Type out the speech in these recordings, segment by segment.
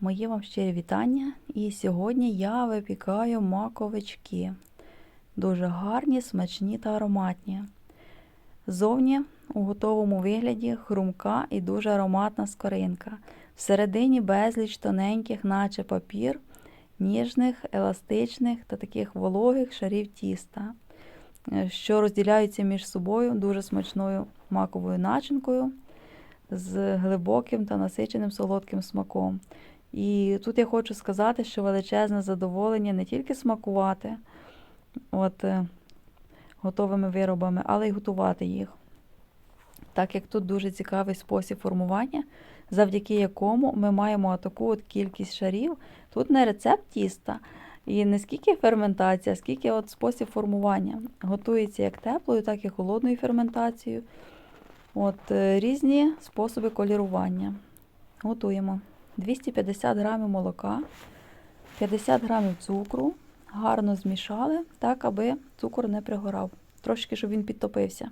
Мої вам щирі вітання. І сьогодні я випікаю маковички. Дуже гарні, смачні та ароматні. Зовні у готовому вигляді хрумка і дуже ароматна скоринка. Всередині безліч тоненьких, наче папір, ніжних, еластичних та таких вологих шарів тіста, що розділяються між собою дуже смачною маковою начинкою з глибоким та насиченим солодким смаком. І тут я хочу сказати, що величезне задоволення не тільки смакувати от, е, готовими виробами, але й готувати їх. Так як тут дуже цікавий спосіб формування, завдяки якому ми маємо таку от кількість шарів. Тут не рецепт тіста, і не скільки ферментація, а скільки от спосіб формування. Готується як теплою, так і холодною ферментацією. От, е, Різні способи колірування. Готуємо 250 грамів молока, 50 грамів цукру. Гарно змішали, так, аби цукор не пригорав. Трошки, щоб він підтопився.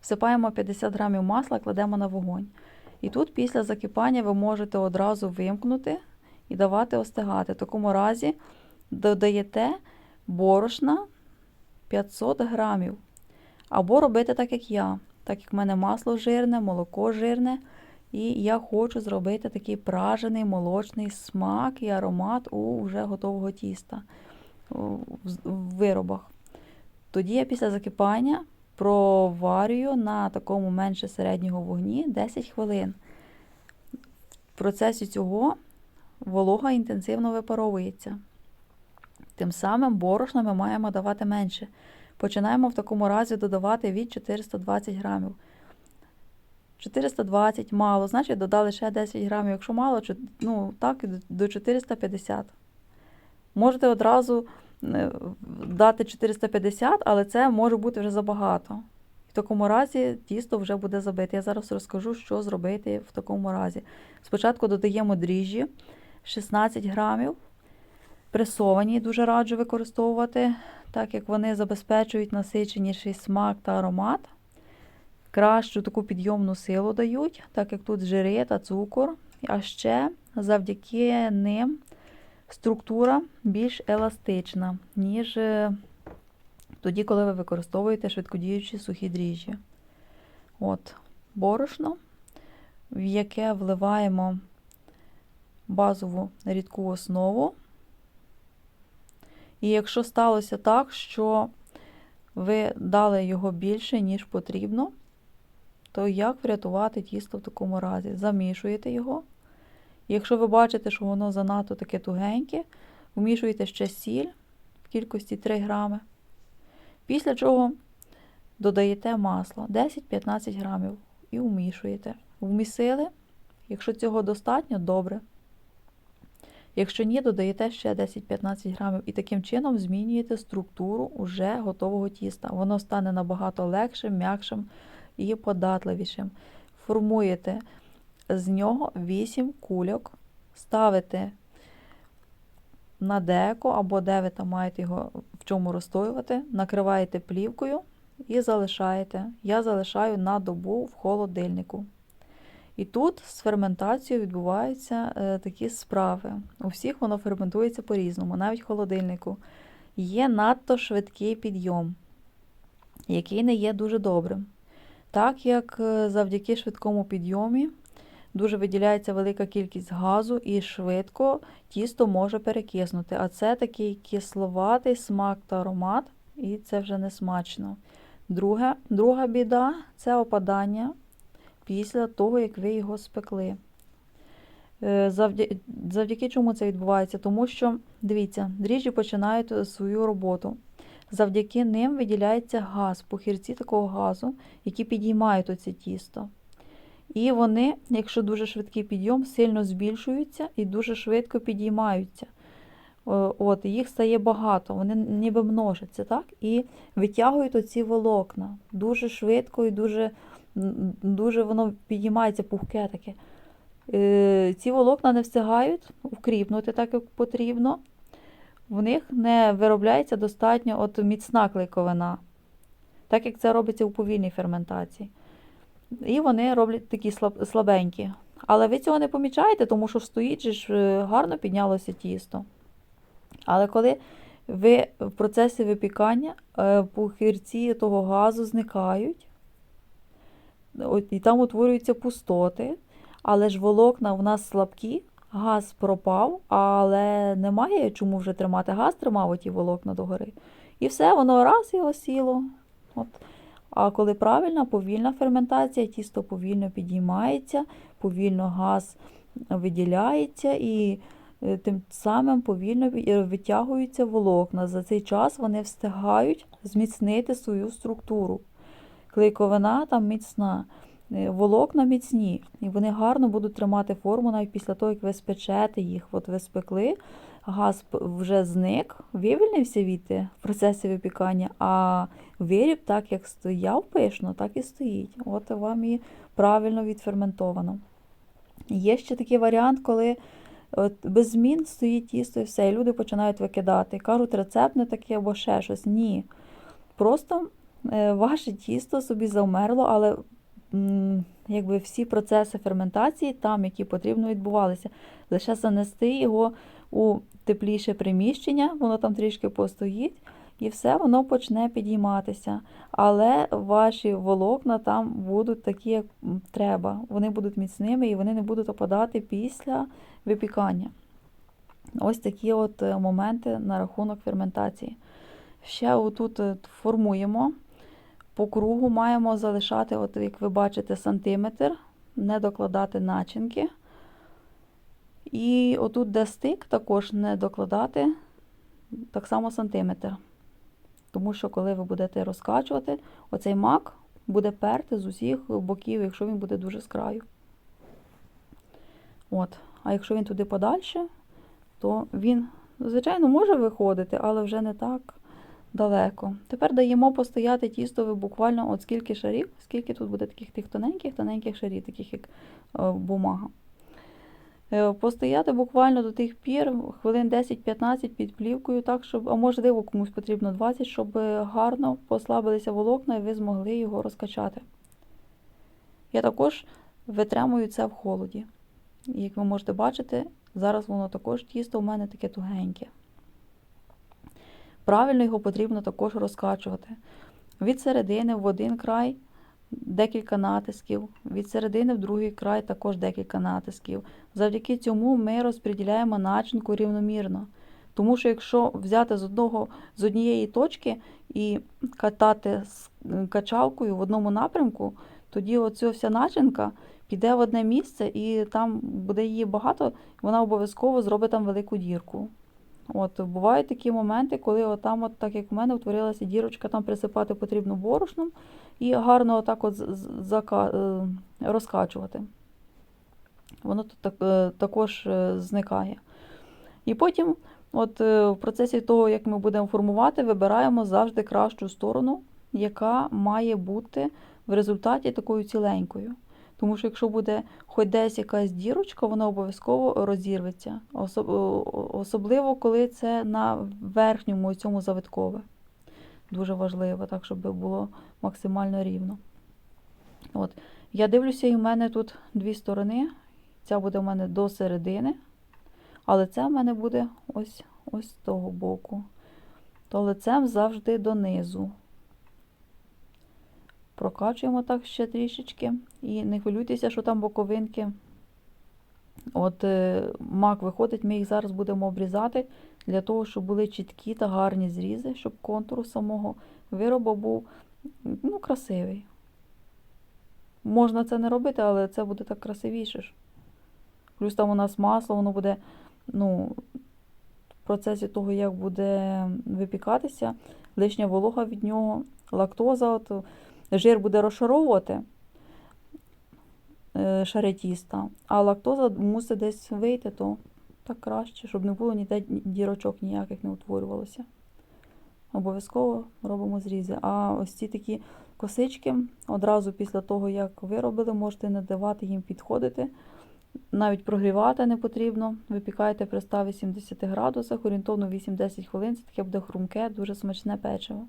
Всипаємо 50 грамів масла, кладемо на вогонь. І тут після закипання ви можете одразу вимкнути і давати остигати. В такому разі додаєте борошна 500 грамів. Або робити так, як я. Так як в мене масло жирне, молоко жирне. І я хочу зробити такий пражений молочний смак і аромат у вже готового тіста в виробах. Тоді я після закипання проварюю на такому менше середнього вогні 10 хвилин. В процесі цього волога інтенсивно випаровується. Тим самим борошна ми маємо давати менше. Починаємо в такому разі додавати від 420 грамів. 420 мало, значить додали ще 10 грамів. Якщо мало, ну так, до 450. Можете одразу дати 450, але це може бути вже забагато. В такому разі тісто вже буде забите. Я зараз розкажу, що зробити в такому разі. Спочатку додаємо дріжджі 16 грамів. Пресовані, дуже раджу використовувати, так як вони забезпечують насиченіший смак та аромат. Кращу таку підйомну силу дають, так як тут жири та цукор. А ще завдяки ним структура більш еластична, ніж е, тоді, коли ви використовуєте швидкодіючі сухі дріжджі. От, борошно, в яке вливаємо базову рідку основу. І якщо сталося так, що ви дали його більше, ніж потрібно, то як врятувати тісто в такому разі? Замішуєте його. Якщо ви бачите, що воно занадто таке тугеньке, вмішуєте ще сіль в кількості 3 грами. Після чого додаєте масло 10-15 грамів і вмішуєте. Вмісили, якщо цього достатньо, добре. Якщо ні, додаєте ще 10-15 грамів і таким чином змінюєте структуру уже готового тіста. Воно стане набагато легшим, м'якшим і податливішим. Формуєте з нього 8 кульок, ставите на деко або де ви там маєте його в чому розстоювати, накриваєте плівкою і залишаєте. Я залишаю на добу в холодильнику. І тут з ферментацією відбуваються е, такі справи. У всіх воно ферментується по-різному, навіть в холодильнику. Є надто швидкий підйом, який не є дуже добрим. Так як е, завдяки швидкому підйомі дуже виділяється велика кількість газу і швидко тісто може перекиснути. А це такий кисловатий смак та аромат, і це вже не смачно. Друге, Друга біда це опадання після того, як ви його спекли. Е, завдяки, завдяки чому це відбувається? Тому що, дивіться, дріжджі починають свою роботу. Завдяки ним виділяється газ, похірці такого газу, які підіймають оце тісто. І вони, якщо дуже швидкий підйом, сильно збільшуються і дуже швидко підіймаються. От, Їх стає багато, вони ніби множаться, так? І витягують оці волокна дуже швидко і дуже дуже воно підіймається пухке таке. Е, ці волокна не встигають вкріпнути так, як потрібно. В них не виробляється достатньо от міцна клейковина, так як це робиться у повільній ферментації. І вони роблять такі слабенькі. Але ви цього не помічаєте, тому що стоїть ж е, гарно піднялося тісто. Але коли ви в процесі випікання е, пухирці того газу зникають, і там утворюються пустоти, але ж волокна в нас слабкі, газ пропав, але немає чому вже тримати. Газ тримав оті волокна догори. І все, воно раз і осіло. От. А коли правильна, повільна ферментація, тісто повільно підіймається, повільно газ виділяється і е, тим самим повільно ві- е, витягуються волокна. За цей час вони встигають зміцнити свою структуру. Клейковина там міцна, волокна міцні, і вони гарно будуть тримати форму навіть після того, як ви спечете їх. От ви спекли, газ вже зник, вивільнився віти в процесі випікання, а виріб, так як стояв пишно, так і стоїть. От вам і правильно відферментовано. Є ще такий варіант, коли от без змін стоїть тісто і все, і люди починають викидати. Кажуть, рецепт не такий або ще щось. Ні. Просто е, ваше тісто собі завмерло, але якби всі процеси ферментації там, які потрібно, відбувалися. Лише занести його у тепліше приміщення, воно там трішки постоїть, і все воно почне підійматися. Але ваші волокна там будуть такі, як треба. Вони будуть міцними і вони не будуть опадати після випікання. Ось такі от е, моменти на рахунок ферментації. Ще отут е, формуємо. По кругу маємо залишати, от як ви бачите, сантиметр, не докладати начинки. І отут, де стик, також не докладати так само сантиметр. Тому що, коли ви будете розкачувати, оцей мак буде перти з усіх боків, якщо він буде дуже з краю. От. А якщо він туди подальше, то він, звичайно, може виходити, але вже не так далеко. Тепер даємо постояти тістове буквально от скільки шарів, скільки тут буде таких тих тоненьких, тоненьких шарів, таких як е, бумага. Е, Постояти буквально до тих пір, хвилин 10-15 під плівкою, так, щоб, а можливо, комусь потрібно 20, щоб гарно послабилися волокна і ви змогли його розкачати. Я також витримую це в холоді. Як ви можете бачити, зараз воно також тісто у мене таке тугеньке. Правильно його потрібно також розкачувати. Від середини в один край декілька натисків, від середини в другий край також декілька натисків. Завдяки цьому ми розподіляємо начинку рівномірно. Тому що якщо взяти з одного з однієї точки і катати з качалкою в одному напрямку, тоді оця вся начинка піде в одне місце, і там буде її багато, вона обов'язково зробить там велику дірку. От, бувають такі моменти, коли отам, от, так як в мене утворилася дірочка, там присипати потрібно борошном і гарно отак от зака, е, розкачувати. Воно тут так, е, також е, зникає. І потім, от в процесі того, як ми будемо формувати, вибираємо завжди кращу сторону, яка має бути в результаті такою ціленькою. Тому що якщо буде хоч десь якась дірочка, вона обов'язково розірветься. Особ- Особливо, коли це на верхньому цьому завиткове. Дуже важливо, так, щоб було максимально рівно. От. Я дивлюся, і в мене тут дві сторони. Ця буде в мене до середини, але це в мене буде ось, ось з того боку. То лицем завжди донизу. Прокачуємо так ще трішечки. І не хвилюйтеся, що там боковинки. От е, мак виходить, ми їх зараз будемо обрізати для того, щоб були чіткі та гарні зрізи, щоб контур самого виробу був ну, красивий. Можна це не робити, але це буде так красивіше. Плюс там у нас масло, воно буде, ну, в процесі того, як буде випікатися, лишня волога від нього, лактоза, от, жир буде розшаровувати е, шари тіста, а лактоза мусить десь вийти, то так краще, щоб не було ніде дірочок ніяких не утворювалося. Обов'язково робимо зрізи. А ось ці такі косички одразу після того, як виробили, можете не давати їм підходити. Навіть прогрівати не потрібно. Випікаєте при 180 градусах, орієнтовно 8-10 хвилин. Це таке буде хрумке, дуже смачне печиво.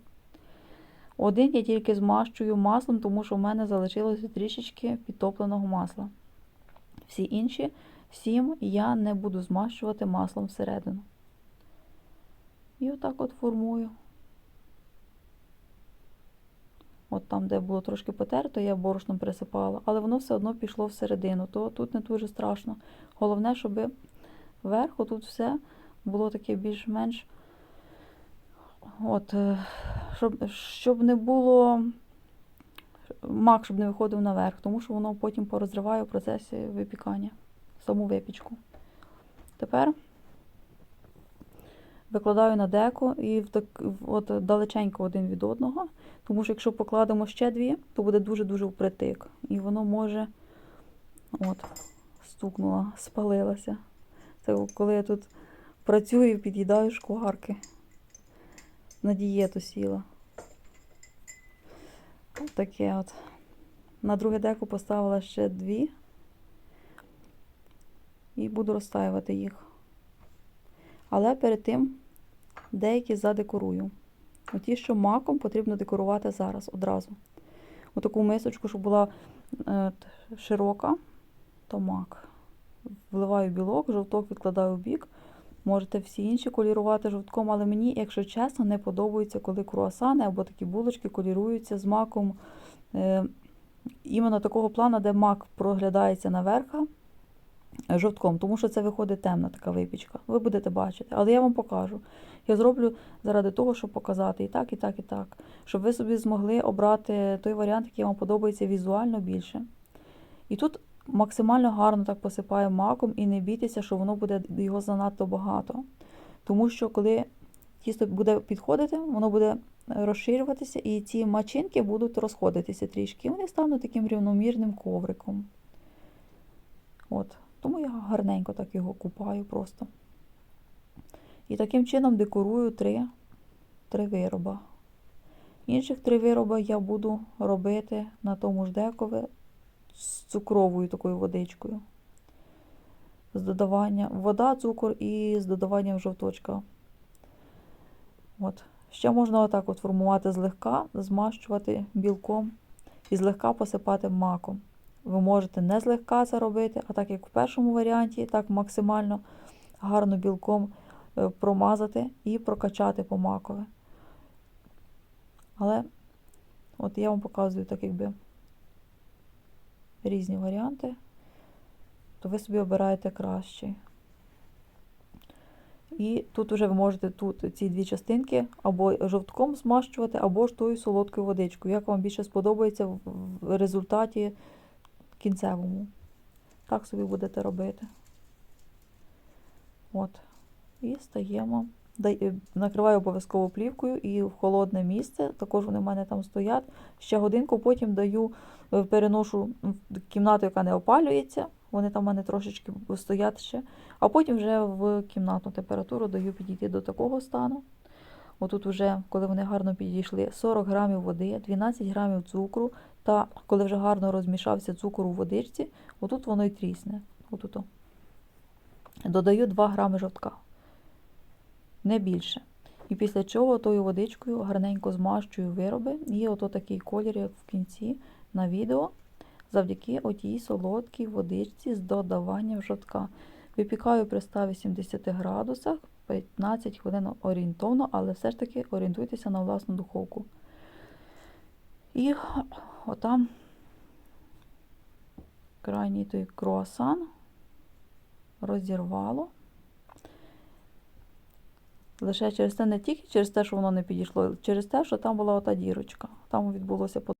Один я тільки змащую маслом, тому що в мене залишилося трішечки підтопленого масла. Всі інші сім я не буду змащувати маслом всередину. І отак от формую. От там, де було трошки потерто, я борошном присипала, але воно все одно пішло всередину, то тут не дуже страшно. Головне, щоб вверху тут все було таке більш-менш. От, е, щоб, щоб не було мак, щоб не виходив наверх, тому що воно потім порозриває в процесі випікання, саму випічку. Тепер викладаю на деко і в так, от далеченько один від одного, тому що якщо покладемо ще дві, то буде дуже-дуже впритик. І воно може от, стукнула, спалилася. Це коли я тут працюю і під'їдаю шкварки. На дієту сіла. От Таке от. На друге деко поставила ще дві. І буду розтаювати їх. Але перед тим деякі задекорую. Оті, що маком потрібно декорувати зараз одразу. Отаку мисочку, щоб була е, широка, то мак. Вливаю білок, жовток відкладаю в бік. Можете всі інші колірувати жовтком, але мені, якщо чесно, не подобається, коли круасани або такі булочки коліруються з маком е, іменно такого плану, де мак проглядається наверха е, жовтком, тому що це виходить темна така випічка. Ви будете бачити, але я вам покажу. Я зроблю заради того, щоб показати і так, і так, і так. Щоб ви собі змогли обрати той варіант, який вам подобається візуально більше. І тут максимально гарно так посипаю маком і не бійтеся, що воно буде його занадто багато. Тому що коли тісто буде підходити, воно буде розширюватися, і ці мачинки будуть розходитися трішки. Вони стануть таким рівномірним ковриком. От. Тому я гарненько так його купаю просто. І таким чином декорую три, три вироби. Інших три вироби я буду робити на тому ж декові з цукровою такою водичкою. З додаванням вода, цукор і з додаванням жовточка. От. Ще можна отак от формувати злегка, змащувати білком і злегка посипати маком. Ви можете не злегка це робити, а так як в першому варіанті, так максимально гарно білком е, промазати і прокачати по макові. Але от я вам показую так якби різні варіанти, то ви собі обираєте кращий. І тут вже ви можете тут ці дві частинки або жовтком змащувати, або ж тою солодкою водичкою. Як вам більше сподобається в- результаті кінцевому. Так собі будете робити. От. І стаємо. Е, Накриваю обов'язково плівкою і в холодне місце. Також вони в мене там стоять. Ще годинку потім даю, е, переношу в кімнату, яка не опалюється. Вони там в мене трошечки стоять ще. А потім вже в кімнатну температуру даю підійти до такого стану. Отут вже, коли вони гарно підійшли, 40 грамів води, 12 грамів цукру, та коли вже гарно розмішався цукор у водичці, отут воно й трісне. Отут. Додаю 2 грами жовтка. Не більше. І після чого тою водичкою гарненько змащую вироби. І ото такий колір, як в кінці на відео, завдяки отій солодкій водичці з додаванням жовтка. Випікаю при 180 градусах 15 хвилин орієнтовно, але все ж таки орієнтуйтеся на власну духовку. І отам крайній той круасан розірвало. Лише через те не тільки через те, що воно не підійшло, через те, що там була ота дірочка. Там відбулося